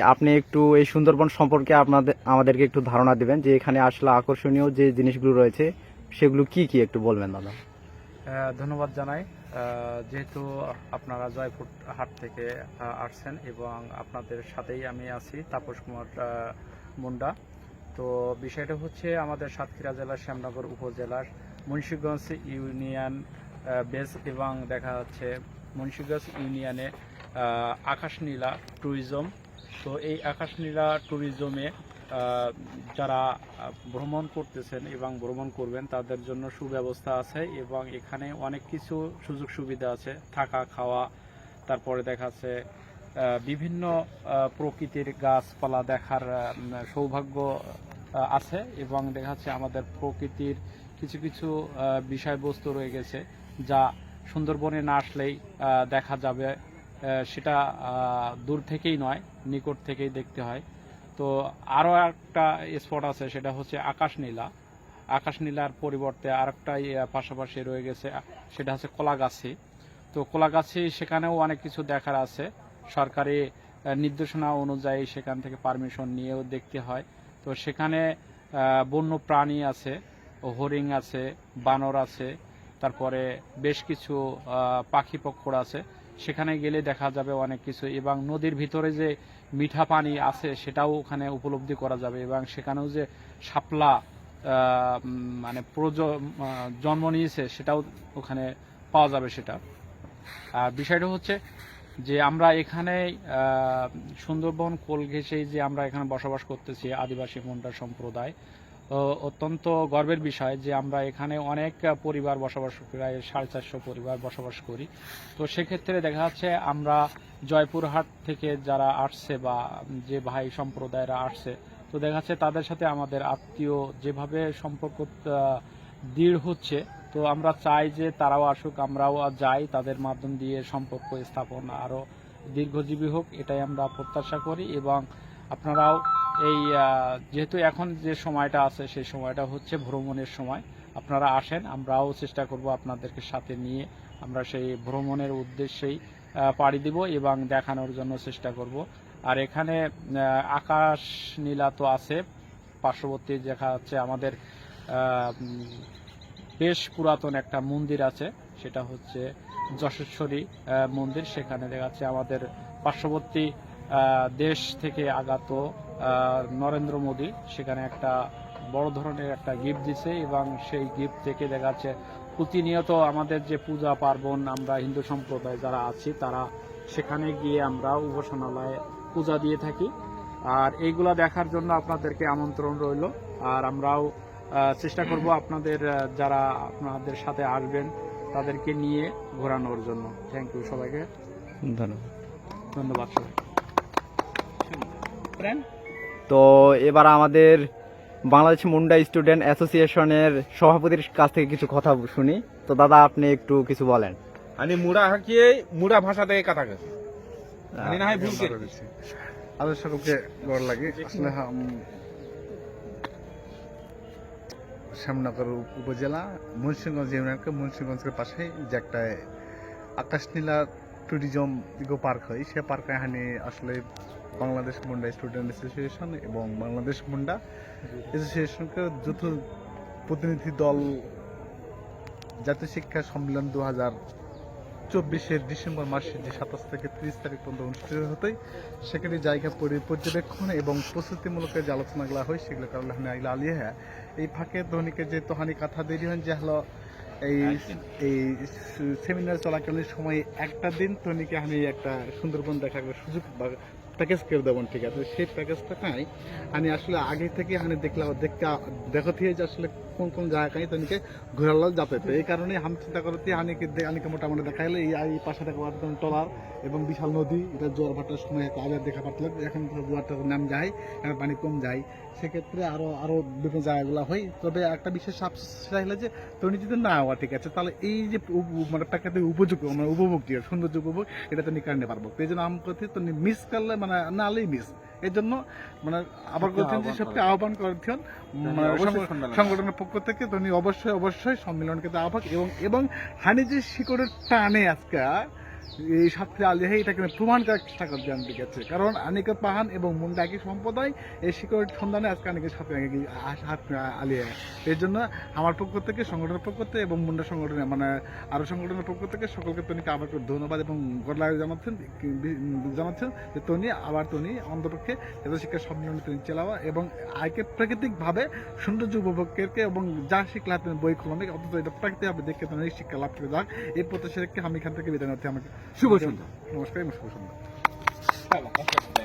আপনি একটু এই সুন্দরবন সম্পর্কে আপনাদের আমাদেরকে একটু ধারণা দিবেন যে এখানে আসলে আকর্ষণীয় যে জিনিসগুলো রয়েছে সেগুলো কি কি একটু বলবেন দাদা? ধন্যবাদ জানাই। যেহেতু আপনারা জয়পুর হাট থেকে আসছেন এবং আপনাদের সাথেই আমি আছি তাপস কুমার মুন্ডা। তো বিষয়টা হচ্ছে আমাদের সাতক্ষীরা জেলার শ্যামনগর উপজেলার মুন্সিগঞ্জ ইউনিয়ন বেস এবং দেখা যাচ্ছে মুন্সিগঞ্জ ইউনিয়নে আহ, আকাশনীলা ট্যুরিজম তো এই আকাশনীলা ট্যুরিজমে যারা ভ্রমণ করতেছেন এবং ভ্রমণ করবেন, তাদের জন্য সুব্যবস্থা আছে এবং এখানে অনেক কিছু সুযোগ সুবিধা আছে। থাকা, খাওয়া, তারপরে দেখা যাচ্ছে বিভিন্ন প্রকৃতির গাছপালা দেখার সৌভাগ্য আছে এবং দেখা যাচ্ছে আমাদের প্রকৃতির কিছু কিছু বিষয়বস্তু রয়ে গেছে যা সুন্দরবনে না আসলেই দেখা যাবে। সেটা দূর থেকেই নয়, নিকট থেকেই দেখতে হয়। তো আরও একটা স্পট আছে, সেটা হচ্ছে আকাশ নীলা আকাশ নীলার পরিবর্তে আরেকটা ইয়ে পাশাপাশি রয়ে গেছে, সেটা হচ্ছে কলাগাছি। তো কলাগাছি, সেখানেও অনেক কিছু দেখার আছে। সরকারি নির্দেশনা অনুযায়ী সেখান থেকে পারমিশন নিয়েও দেখতে হয়। তো সেখানে বন্য প্রাণী আছে, হরিণ আছে, বানর আছে, তারপরে বেশ কিছু পাখি পক্ষর আছে। সেখানে গেলে দেখা যাবে অনেক কিছু এবং নদীর ভিতরে যে মিঠা পানি আছে সেটাও ওখানে উপলব্ধি করা যাবে এবং সেখানেও যে শাপলা মানে প্রজ জন্ম নিয়েছে সেটাও ওখানে পাওয়া যাবে সেটা। আর বিষয়টা হচ্ছে যে আমরা এখানে সুন্দরবন কোল ঘেঁষেই যে আমরা এখানে বসবাস করতেছি আদিবাসী মুন্ডা সম্প্রদায় অত্যন্ত গর্বের বিষয় যে আমরা এখানে অনেক পরিবার বসবাস প্রায় সাড়ে চারশো পরিবার বসবাস করি। তো সেক্ষেত্রে দেখা যাচ্ছে আমরা জয়পুরহাট থেকে যারা আসছে বা যে ভাই সম্প্রদায়রা আসছে, তো দেখা যাচ্ছে তাদের সাথে আমাদের আত্মীয় যেভাবে সম্পর্ক দৃঢ় হচ্ছে, তো আমরা চাই যে তারাও আসুক, আমরাও যাই, তাদের মাধ্যম দিয়ে সম্পর্ক স্থাপন আরও দীর্ঘজীবী হোক, এটাই আমরা প্রত্যাশা করি এবং আপনারাও এই যেহেতু এখন যে সময়টা আছে, সেই সময়টা হচ্ছে ভ্রমণের সময়। আপনারা আসেন, আমরাও চেষ্টা করব আপনাদেরকে সাথে নিয়ে আমরা সেই ভ্রমণের উদ্দেশ্যেই পাড়ি দিব এবং দেখানোর জন্য চেষ্টা করব। আর এখানে আকাশ নীলা তো আছে, পার্শ্ববর্তী দেখা যাচ্ছে আমাদের বেশ পুরাতন একটা মন্দির আছে, সেটা হচ্ছে যশেশ্বরী মন্দির। সেখানে দেখা যাচ্ছে আমাদের পার্শ্ববর্তী দেশ থেকে আগত নরেন্দ্র মোদী সেখানে একটা বড় ধরনের একটা গিফট দিছে এবং সেই গিফট থেকে দেখা যাচ্ছে প্রতিনিয়ত আমাদের যে পূজা পার্বণ আমরা হিন্দু সম্প্রদায় যারা আছি তারা সেখানে গিয়ে আমরা উপাসনালয়ে পূজা দিয়ে থাকি। আর এইগুলা দেখার জন্য আপনাদেরকে আমন্ত্রণ রইল। আর আমরাও চেষ্টা করব আপনাদের যারা আপনাদের সাথে আসবেন তাদেরকে নিয়ে ঘোরানোর জন্য। থ্যাংক ইউ সবাইকে। ধন্যবাদ। ধন্যবাদ সবাই প্ল্যান তো এবার আমাদের বাংলাদেশ মুন্ডা স্টুডেন্ট অ্যাসোসিয়েশনের সভাপতির কাছ থেকে কিছু কথা শুনি। তো দাদা আপনি একটু কিছু বলেন। আমি মুড়া হাঁকিয়ে মুড়া ভাষা থেকে কথা গেছি শ্যামনগর উপজেলা মুন্সিগঞ্জ ইউনিয়নকে মুন্সিগঞ্জের পাশে যে একটা আকাশনীলা ট্যুরিজম পার্ক হয় সে পার্কে হানি আসলে বাংলাদেশ মুন্ডা স্টুডেন্ট অ্যাসোসিয়েশন এবং বাংলাদেশ মুন্ডা অ্যাসোসিয়েশনকে যৌথ প্রতিনিধি দল জাতীয় শিক্ষা সম্মেলন দু হাজার চব্বিশের ডিসেম্বর মাসের যে সাতাশ থেকে ত্রিশ তারিখ পর্যন্ত অনুষ্ঠিত হতোই সেখানে জায়গা পরি- পর্যবেক্ষণ এবং প্রস্তুতিমূলক যে আলোচনাগুলো হয় সেগুলো কারণে আইলা আলিয়ে হ্যাঁ। এই ফাঁকে ধনীকে যে তোহানি কথা দেরি হন যে হলো এই এই সেমিনার চলাকালীন সময় একটা দিন ধনীকে আমি একটা সুন্দরবন দেখার সুযোগ প্যাকেজ করে দেবেন ঠিক আছে? সেই প্যাকেজটা নাই আমি আসলে আগে থেকে আমি দেখলাম, দেখতে দেখো যে আসলে কোন কোন জায়গা জায়গায় তনিকে ঘোরালো যাতায়াত এই কারণে আমি চিন্তা করতে আনিকে আনিকে মোটামুটি দেখাইলে এই পাশে দেখা একদম টলার এবং বিশাল নদী, এটা জোয়ার ভাটার সময় আগে দেখা পাতল এখন তো জোয়ারটা নাম যায় এখন পানি কম যায়। সেক্ষেত্রে আরও আরও বিভিন্ন জায়গাগুলো হয়। তবে একটা বিশেষ আফসোস সেটা হলো যে, তুমি যদি না হওয়া ঠিক আছে, তাহলে এই যে মানে প্রাকৃতিক উপযোগ মানে উপভোগ দিয়ে সৌন্দর্য উপভোগ, এটা তো নিকারণে পারব? এই জন্য আমি তো মিস করলে মানে না হলেই মিস। এই জন্য মানে আবার করছেন যে সবকে আহ্বান করছেন। মানে। সংগঠনের পক্ষ থেকে তিনি অবশ্যই অবশ্যই সম্মেলনকে আহ্বান এবং এবং হানি যে শিকড়ের টানে আজকে এই সাতক্ষীরা আলিয়া এটাকে প্রমাণ করার চেষ্টা জানতে গেছে কারণ আনিকা পাহান এবং মুন্ডা একই সম্প্রদায়, এই শিকড়ের সন্ধানে আজকে অনেকে সাতক্ষীরা আলিয়া। এর জন্য আমার পক্ষ থেকে, সংগঠনের পক্ষ থেকে এবং মুন্ডা সংগঠনের মানে আরও সংগঠনের পক্ষ থেকে সকলকে তনিকে আবার ধন্যবাদ এবং গলা জানাচ্ছেন জানাচ্ছেন যে তনি, আবার তনি অন্তপক্ষে এত শিক্ষা সম্মেলন তিনি চালাওয়া এবং আয়কে প্রাকৃতিকভাবে সৌন্দর্য উপভোগকে এবং যা শিখলা তুমি বই খোলামে অন্তত এটা প্রাকৃতিকভাবে দেখে এই শিক্ষা লাভ করে যাক। এই প্রত্যাশা রেখে আমি এখান থেকে বিদায় নিচ্ছি। আমাকে শুভ সন্ধ্যা। নমস্কার শুভ সন্ধ্যা।